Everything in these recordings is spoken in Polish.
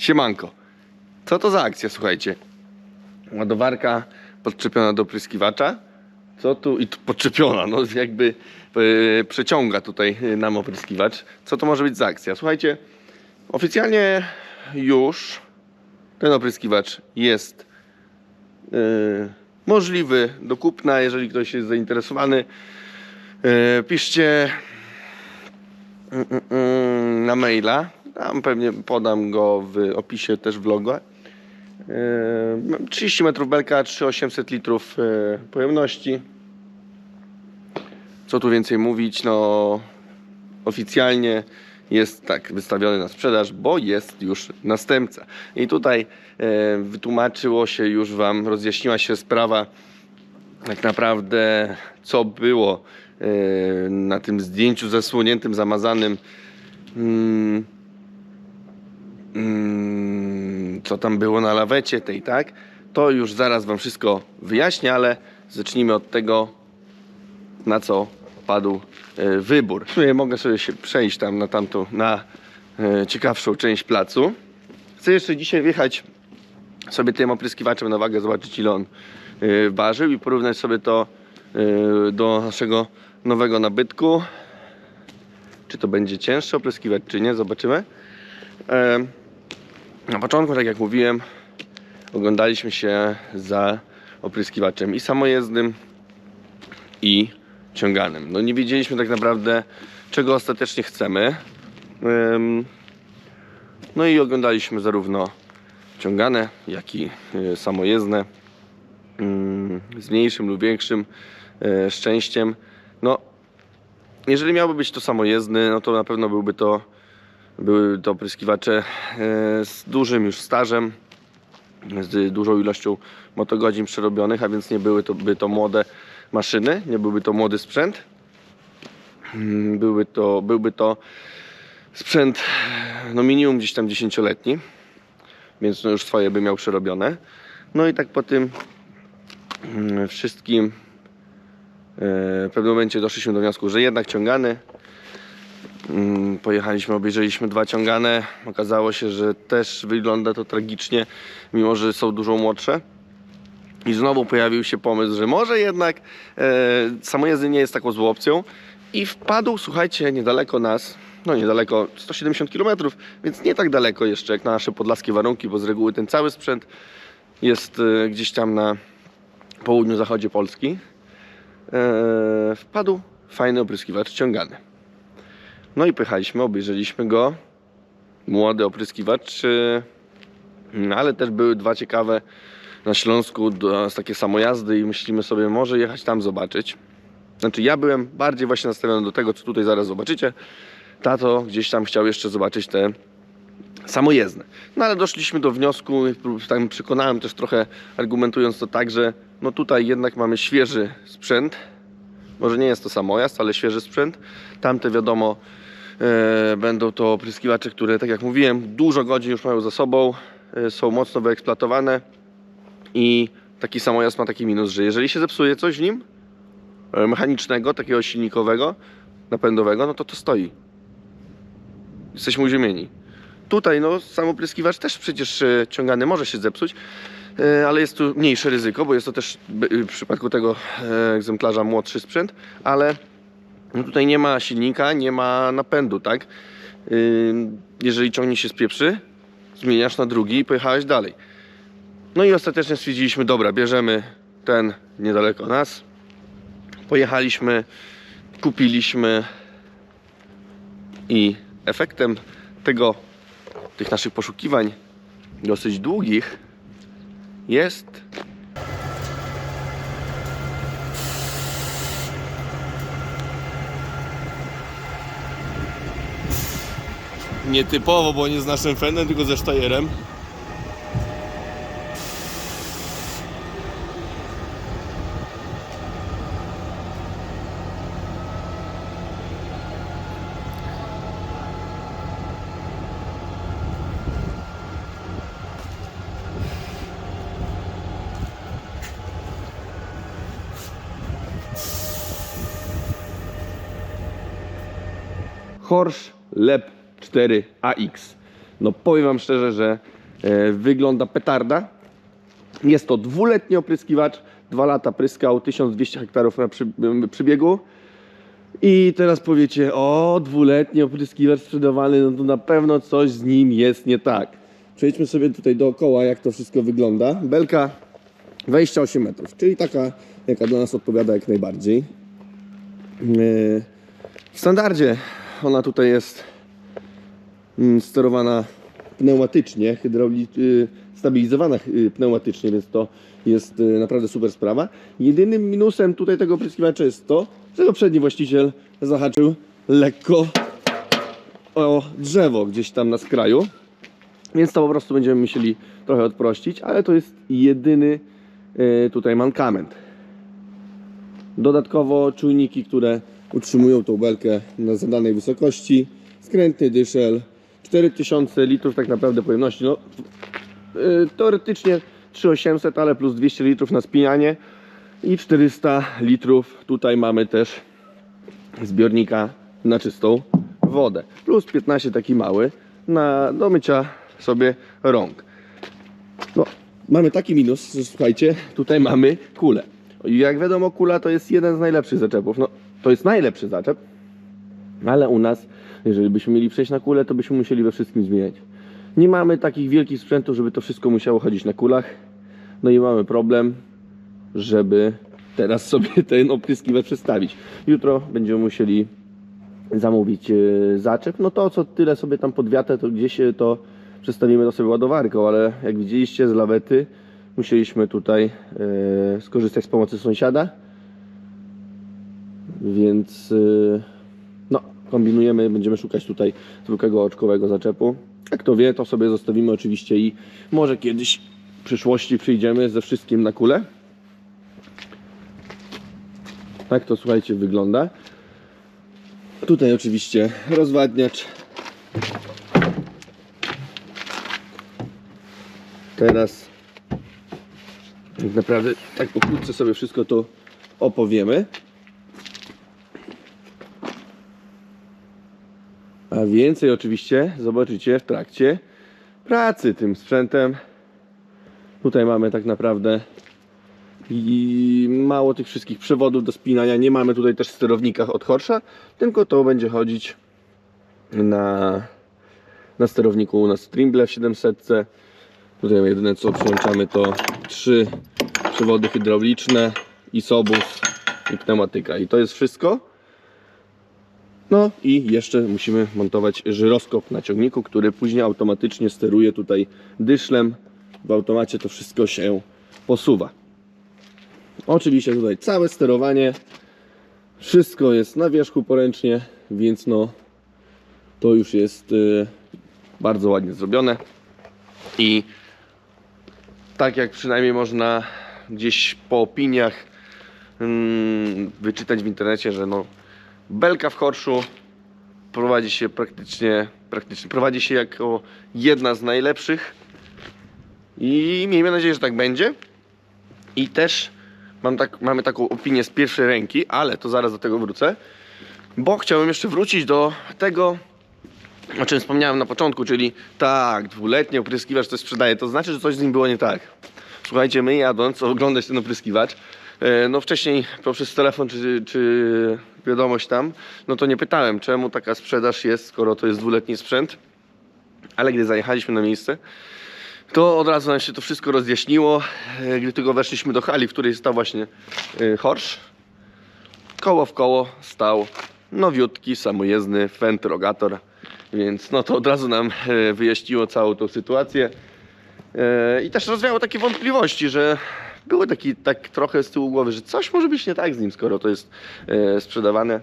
Siemanko. Co to za akcja, słuchajcie? Ładowarka podczepiona do pryskiwacza. Co tu? I tu podczepiona, no jakby e, przeciąga tutaj e, nam opryskiwacz. Co to może być za akcja? Słuchajcie, oficjalnie już ten opryskiwacz jest e, możliwy do kupna, jeżeli ktoś jest zainteresowany. E, piszcie mm, mm, na maila. Tam pewnie podam go w opisie też vloga. E, 30 metrów belka, 3800 litrów e, pojemności. Co tu więcej mówić? No, oficjalnie jest tak wystawiony na sprzedaż, bo jest już następca. I tutaj e, wytłumaczyło się już Wam, rozjaśniła się sprawa tak naprawdę, co było na tym zdjęciu zasłoniętym, zamazanym. Mm, co tam było na lawecie tej, tak? To już zaraz Wam wszystko wyjaśnię, ale zacznijmy od tego, na co padł e, wybór. Sumie mogę sobie się przejść tam na tamtą, na e, ciekawszą część placu. Chcę jeszcze dzisiaj wjechać sobie tym opryskiwaczem na wagę, zobaczyć ile on e, ważył i porównać sobie to do naszego nowego nabytku. Czy to będzie cięższy opryskiwacz, czy nie, zobaczymy. Na początku, tak jak mówiłem, oglądaliśmy się za opryskiwaczem i samojezdnym, i ciąganym. No nie wiedzieliśmy tak naprawdę, czego ostatecznie chcemy. No i oglądaliśmy zarówno ciągane, jak i y, samojezdne. Ym, Z mniejszym lub większym y, szczęściem. No, jeżeli miałby być to samojezdny, no to na pewno byłby to były to opryskiwacze y, z dużym już stażem, z dużą ilością motogodzin przerobionych, a więc nie były to, by to młode maszyny, nie byłby to młody sprzęt. Mm, Byłby to, byłby to sprzęt no minimum gdzieś tam 10-letni, więc no już swoje by miał przerobione. No i tak po tym mm, wszystkim e, w pewnym momencie doszliśmy do wniosku, że jednak ciągany. Mm, Pojechaliśmy, obejrzeliśmy dwa ciągane. Okazało się, że też wygląda to tragicznie, mimo że są dużo młodsze. I znowu pojawił się pomysł, że może jednak e, samojezdy nie jest taką złą opcją. I wpadł, słuchajcie, niedaleko nas, no niedaleko, 170 km, więc nie tak daleko jeszcze jak na nasze podlaskie warunki, bo z reguły ten cały sprzęt jest e, gdzieś tam na południu zachodzie Polski. E, wpadł fajny opryskiwacz ciągany. No i pychaliśmy, obejrzeliśmy go. Młody opryskiwacz, no, ale też były dwa ciekawe na Śląsku takie samojazdy i myślimy sobie, może jechać tam zobaczyć. Znaczy ja byłem bardziej właśnie nastawiony do tego, co tutaj zaraz zobaczycie. Tato gdzieś tam chciał jeszcze zobaczyć te samojezdne. No ale doszliśmy do wniosku, i tam przekonałem też trochę argumentując to tak, że no tutaj jednak mamy świeży sprzęt. Może nie jest to samojazd, ale świeży sprzęt. Tamte wiadomo będą to opryskiwacze, które tak jak mówiłem, dużo godzin już mają za sobą, e, są mocno wyeksploatowane. I taki samojazd ma taki minus, że jeżeli się zepsuje coś w nim, e, mechanicznego, takiego silnikowego, napędowego, no to to stoi. Jesteśmy uziemieni. Tutaj no, sam opryskiwacz też przecież e, ciągany może się zepsuć, e, ale jest tu mniejsze ryzyko, bo jest to też w przypadku tego e, egzemplarza młodszy sprzęt, ale no tutaj nie ma silnika, nie ma napędu, tak? Ym, Jeżeli ciągnik się spieprzy, zmieniasz na drugi i pojechałeś dalej. No i ostatecznie stwierdziliśmy, dobra, bierzemy ten niedaleko nas. Pojechaliśmy, kupiliśmy i efektem tego, tych naszych poszukiwań dosyć długich jest nietypowo, bo nie z naszym fendem, tylko ze sztajerem. Horsch Lep 4 AX. No powiem Wam szczerze, że e, wygląda petarda. Jest to dwuletni opryskiwacz, dwa lata pryskał, 1200 hektarów na przy, przybiegu. I teraz powiecie, o, dwuletni opryskiwacz sprzedawany, no to na pewno coś z nim jest nie tak. Przejdźmy sobie tutaj dookoła, jak to wszystko wygląda. Belka 28 metrów, czyli taka, jaka dla nas odpowiada jak najbardziej. Yy, W standardzie ona tutaj jest sterowana pneumatycznie, hydrauli- y, stabilizowana y, pneumatycznie, więc to jest y, naprawdę super sprawa. Jedynym minusem tutaj tego opryskiwacza jest to, że poprzedni właściciel zahaczył lekko o drzewo gdzieś tam na skraju, więc to po prostu będziemy musieli trochę odprościć, ale to jest jedyny tutaj mankament. Dodatkowo czujniki, które utrzymują tą belkę na zadanej wysokości. Skrętny dyszel, 4000 litrów tak naprawdę pojemności. No, yy, teoretycznie 3800, ale plus 200 litrów na spinanie i 400 litrów. Tutaj mamy też zbiornika na czystą wodę. Plus 15 taki mały na do mycia sobie rąk. No, mamy taki minus, że słuchajcie, tutaj mamy kulę. Jak wiadomo, kula to jest jeden z najlepszych zaczepów. No, to jest najlepszy zaczep, ale u nas, jeżeli byśmy mieli przejść na kulę, to byśmy musieli we wszystkim zmieniać. Nie mamy takich wielkich sprzętów, żeby to wszystko musiało chodzić na kulach. No i mamy problem, żeby teraz sobie ten opryskiwacz przestawić. Jutro będziemy musieli zamówić e, zaczep. No to co tyle sobie tam podwiatę, to gdzieś e, to przestawimy to sobie ładowarką, ale jak widzieliście z lawety musieliśmy tutaj e, skorzystać z pomocy sąsiada. Więc kombinujemy, będziemy szukać tutaj zwykłego oczkowego zaczepu. Jak to wie, to sobie zostawimy oczywiście i może kiedyś w przyszłości przyjdziemy ze wszystkim na kulę. Tak to słuchajcie wygląda. Tutaj oczywiście rozwadniacz. Teraz tak naprawdę tak pokrótce sobie wszystko to opowiemy. A więcej oczywiście zobaczycie w trakcie pracy tym sprzętem. Tutaj mamy tak naprawdę i mało tych wszystkich przewodów do spinania. Nie mamy tutaj też sterownika od Horsza, tylko to będzie chodzić na, na sterowniku na Strimble w 700. Tutaj jedyne co przyłączamy to trzy przewody hydrauliczne, isobus i pneumatyka. I to jest wszystko. No i jeszcze musimy montować żyroskop na ciągniku, który później automatycznie steruje tutaj dyszlem. W automacie to wszystko się posuwa. Oczywiście tutaj całe sterowanie, wszystko jest na wierzchu poręcznie, więc no to już jest y, bardzo ładnie zrobione. I tak jak przynajmniej można gdzieś po opiniach mm, wyczytać w internecie, że no belka w korszu prowadzi się praktycznie, praktycznie prowadzi się jako jedna z najlepszych i miejmy nadzieję, że tak będzie. I też mam tak, mamy taką opinię z pierwszej ręki, ale to zaraz do tego wrócę, bo chciałem jeszcze wrócić do tego, o czym wspomniałem na początku, czyli tak, dwuletni opryskiwacz coś sprzedaje, to znaczy, że coś z nim było nie tak. Słuchajcie, my jadąc, oglądać ten opryskiwacz, no wcześniej poprzez telefon czy, czy wiadomość tam, no to nie pytałem, czemu taka sprzedaż jest, skoro to jest dwuletni sprzęt. Ale gdy zajechaliśmy na miejsce, to od razu nam się to wszystko rozjaśniło. E, Gdy tylko weszliśmy do hali, w której stał właśnie e, Horsz, koło w koło stał nowiutki, samojezdny Fendt Rogator, więc no to od razu nam e, wyjaśniło całą tą sytuację E, i też rozwiało takie wątpliwości, że były taki tak trochę z tyłu głowy, że coś może być nie tak z nim, skoro to jest e, sprzedawane.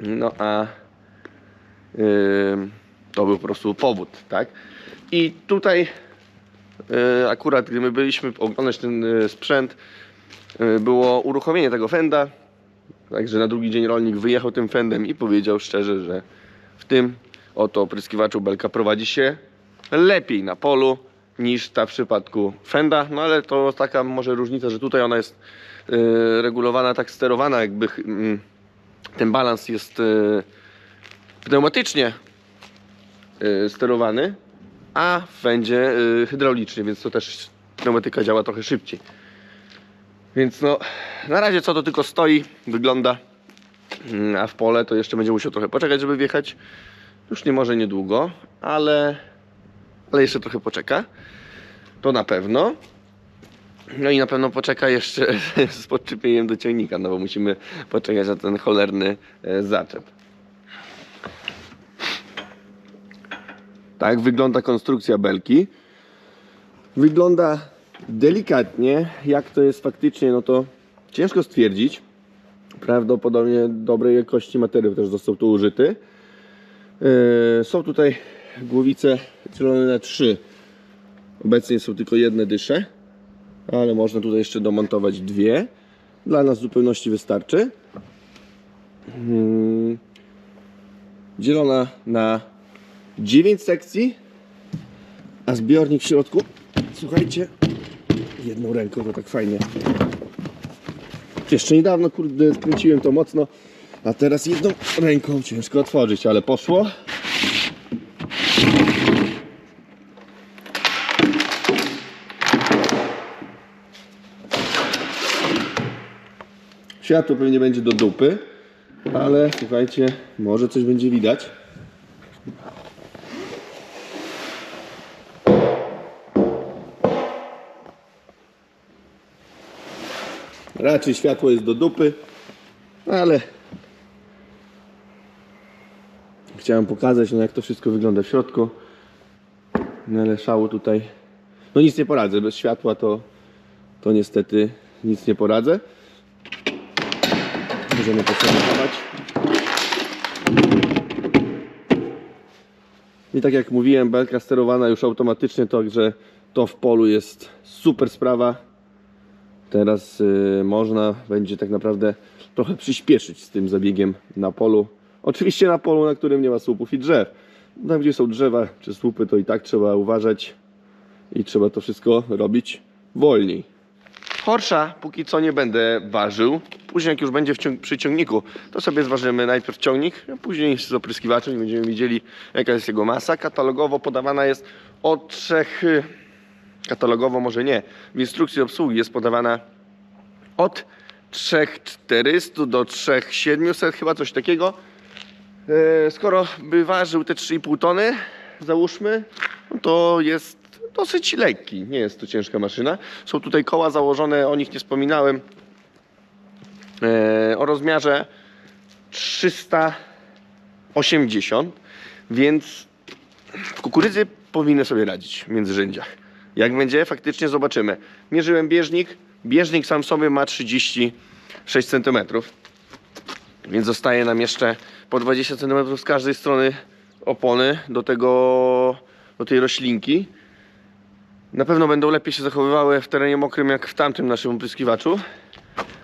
No a e, to był po prostu powód, tak? I tutaj e, akurat, gdy my byliśmy oglądać ten e, sprzęt, e, było uruchomienie tego fenda. Także na drugi dzień rolnik wyjechał tym fendem i powiedział szczerze, że w tym oto opryskiwaczu belka prowadzi się lepiej na polu niż ta w przypadku fenda. No ale to taka może różnica, że tutaj ona jest e, regulowana, tak sterowana, jakby mm, ten balans jest e, pneumatycznie e, sterowany, a w y, hydraulicznie, więc to też pneumatyka działa trochę szybciej. Więc no, na razie co to tylko stoi, wygląda, Mm, a w pole to jeszcze będzie musiał trochę poczekać, żeby wjechać. Już nie może niedługo, ale, ale jeszcze trochę poczeka. To na pewno. No i na pewno poczeka jeszcze z podczepieniem do ciągnika, no bo musimy poczekać na ten cholerny e, zaczep. Tak wygląda konstrukcja belki. Wygląda delikatnie. Jak to jest faktycznie, no to ciężko stwierdzić. Prawdopodobnie dobrej jakości materiał też został tu użyty. Yy, Są tutaj głowice dzielone na trzy. Obecnie są tylko jedne dysze, ale można tutaj jeszcze domontować dwie. Dla nas w zupełności wystarczy. Yy, Dzielona na 9 sekcji, a zbiornik w środku, słuchajcie, jedną ręką to tak fajnie. Jeszcze niedawno, kurde, skręciłem to mocno, a teraz jedną ręką ciężko otworzyć, ale poszło. Światło pewnie będzie do dupy, ale słuchajcie, może coś będzie widać. Raczej światło jest do dupy, ale chciałem pokazać, no jak to wszystko wygląda w środku. No ale szału tutaj, no nic nie poradzę, bez światła to, to niestety nic nie poradzę. Możemy. I tak jak mówiłem, belka sterowana już automatycznie, także to w polu jest super sprawa. Teraz y, można będzie tak naprawdę trochę przyspieszyć z tym zabiegiem na polu. Oczywiście na polu, na którym nie ma słupów i drzew. Tam gdzie są drzewa czy słupy, to i tak trzeba uważać i trzeba to wszystko robić wolniej. Horsza póki co nie będę ważył. Później jak już będzie przy ciągniku, to sobie zważymy najpierw ciągnik, później z opryskiwaczem i będziemy widzieli jaka jest jego masa. Katalogowo podawana jest od 3 katalogowo może nie, w instrukcji obsługi jest podawana od 3400 do 3700, chyba coś takiego. E, Skoro by ważył te 3,5 tony, załóżmy, no to jest dosyć lekki, nie jest to ciężka maszyna. Są tutaj koła założone, o nich nie wspominałem, e, o rozmiarze 380, więc w kukurydzy powinny sobie radzić w międzyrzędziach. Jak będzie, faktycznie zobaczymy. Mierzyłem bieżnik. Bieżnik sam sobie ma 36 cm. Więc zostaje nam jeszcze po 20 cm z każdej strony opony do tego, do tej roślinki. Na pewno będą lepiej się zachowywały w terenie mokrym jak w tamtym naszym opryskiwaczu.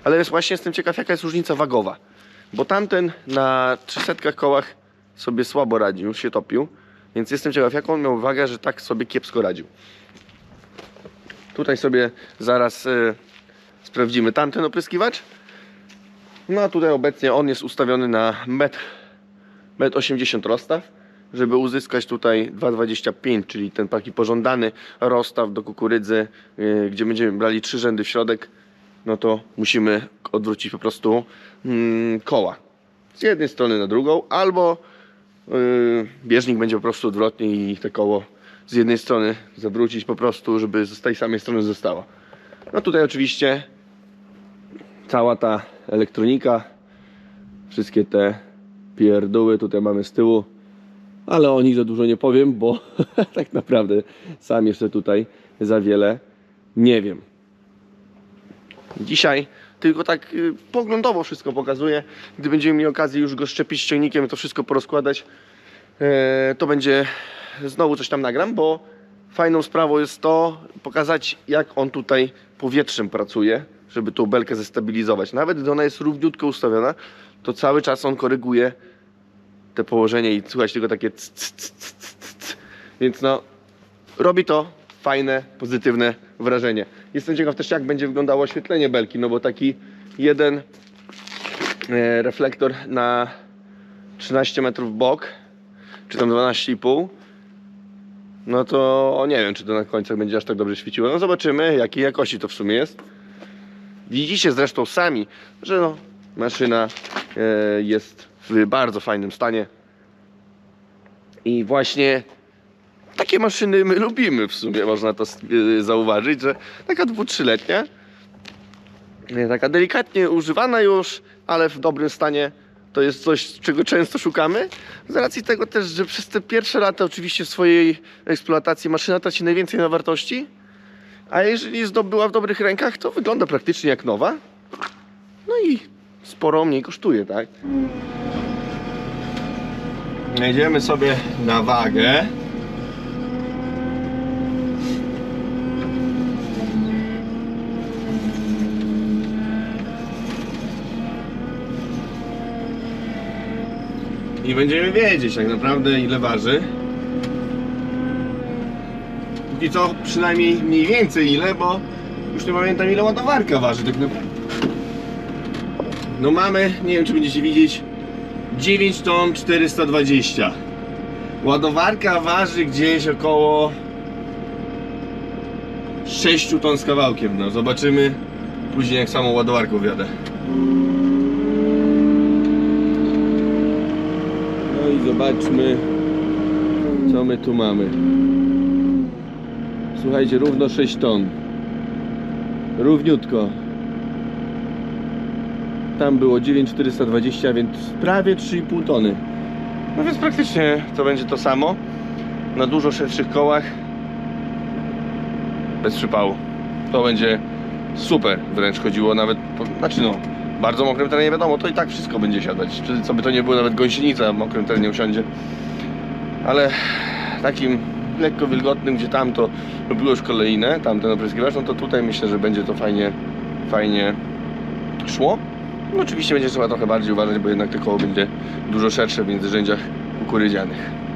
Ale jest właśnie jestem ciekaw jaka jest różnica wagowa. Bo tamten na 300 kołach sobie słabo radził, się topił. Więc jestem ciekaw jaką on miał wagę, że tak sobie kiepsko radził. Tutaj sobie zaraz y, sprawdzimy tamten opryskiwacz. No a tutaj obecnie on jest ustawiony na 1,80 m 80 rozstaw, żeby uzyskać tutaj 2,25, czyli ten taki pożądany rozstaw do kukurydzy, y, gdzie będziemy brali trzy rzędy w środek, no to musimy odwrócić po prostu mm, koła. Z jednej strony na drugą, albo y, bieżnik będzie po prostu odwrotnie i te koło z jednej strony zawrócić po prostu, żeby z tej samej strony zostało. No tutaj oczywiście cała ta elektronika, wszystkie te pierdóły tutaj mamy z tyłu, ale o nich za dużo nie powiem, bo tak naprawdę sam jeszcze tutaj za wiele nie wiem. Dzisiaj tylko tak y, poglądowo wszystko pokazuję. Gdy będziemy mieli okazję już go szczepić ciągnikiem to wszystko porozkładać, e, to będzie znowu coś tam nagram, bo fajną sprawą jest to pokazać jak on tutaj powietrzem pracuje, żeby tą belkę zestabilizować. Nawet gdy ona jest równiutko ustawiona, to cały czas on koryguje te położenie i słychać tylko takie c, c, c, c, c, c. Więc no, robi to fajne, pozytywne wrażenie. Jestem ciekaw też jak będzie wyglądało oświetlenie belki, no bo taki jeden e, reflektor na 13 metrów bok, czy tam 12,5 no to nie wiem, czy to na końcach będzie aż tak dobrze świeciło. No zobaczymy, jakiej jakości to w sumie jest. Widzicie zresztą sami, że no, maszyna e, jest w bardzo fajnym stanie. I właśnie takie maszyny my lubimy w sumie, można to e, zauważyć, że taka dwu, trzyletnia, e, taka delikatnie używana już, ale w dobrym stanie, to jest coś, czego często szukamy. Z racji tego też, że przez te pierwsze lata oczywiście swojej eksploatacji maszyna traci najwięcej na wartości, a jeżeli zdobyła w dobrych rękach, to wygląda praktycznie jak nowa. No i sporo mniej kosztuje, tak? Jedziemy sobie na wagę. I będziemy wiedzieć tak naprawdę ile waży. Póki co przynajmniej mniej więcej ile, bo już nie pamiętam ile ładowarka waży tak. No mamy, nie wiem czy będziecie widzieć, 9 ton 420. Ładowarka waży gdzieś około 6 ton z kawałkiem. No zobaczymy później jak samą ładowarką wjadę. No i zobaczmy co my tu mamy. Słuchajcie, równo 6 ton. Równiutko. Tam było 9420, więc prawie 3,5 tony. No więc praktycznie to będzie to samo. Na dużo szerszych kołach. Bez przypału. To będzie super wręcz chodziło nawet, po, znaczy no, bardzo mokrym terenie wiadomo, to i tak wszystko będzie siadać. Co by to nie było, nawet gąsienica w mokrym terenie usiądzie. Ale takim lekko wilgotnym, gdzie tam to było już kolejne, tamten opryskiwacz, no to tutaj myślę, że będzie to fajnie, fajnie szło. No oczywiście będzie trzeba trochę bardziej uważać, bo jednak to koło będzie dużo szersze w międzyrzędziach kukurydzianych.